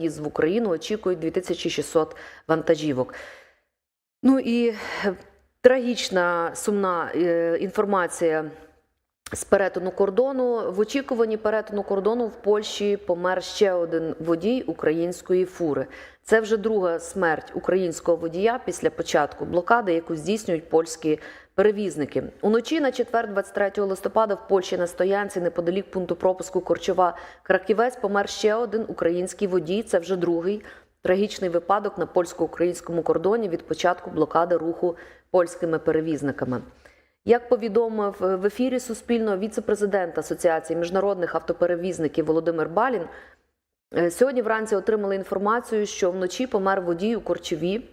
в'їзд в Україну очікують 2600 вантажівок. Ну і е, трагічна сумна е, інформація з перетину кордону. В очікуванні перетину кордону в Польщі помер ще один водій української фури. Це вже друга смерть українського водія після початку блокади, яку здійснюють польські перевізники. Уночі на четвер, 23 листопада, в Польщі на стоянці неподалік пункту пропуску Корчова Краківець помер ще один український водій. Це вже другий трагічний випадок на польсько-українському кордоні від початку блокади руху польськими перевізниками. Як повідомив е, в ефірі Суспільного віце-президент Асоціації міжнародних автоперевізників Володимир Балін, е, сьогодні вранці отримали інформацію, що вночі помер водій у Корчові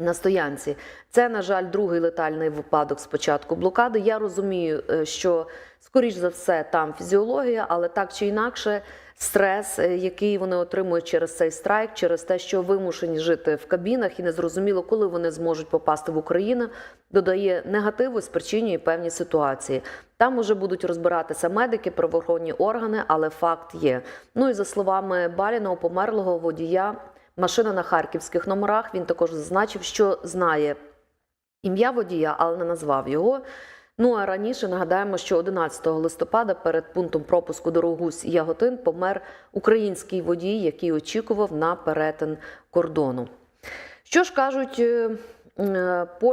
на стоянці. Це, на жаль, другий летальний випадок з початку блокади. Я розумію, е, що скоріш за все там фізіологія, але так чи інакше, стрес, е, який вони отримують через цей страйк, через те, що вимушені жити в кабінах, і незрозуміло, коли вони зможуть попасти в Україну, додає негативу, спричинює певні ситуації. Там уже будуть розбиратися медики, правоохоронні органи, але факт є. Ну і за словами Баліна, у померлого водія. Машина на харківських номерах. Він також зазначив, що знає ім'я водія, але не назвав його. Ну а раніше нагадаємо, що 11 листопада перед пунктом пропуску Дорогусь Яготин помер український водій, який очікував на перетин кордону. Що ж кажуть е, е,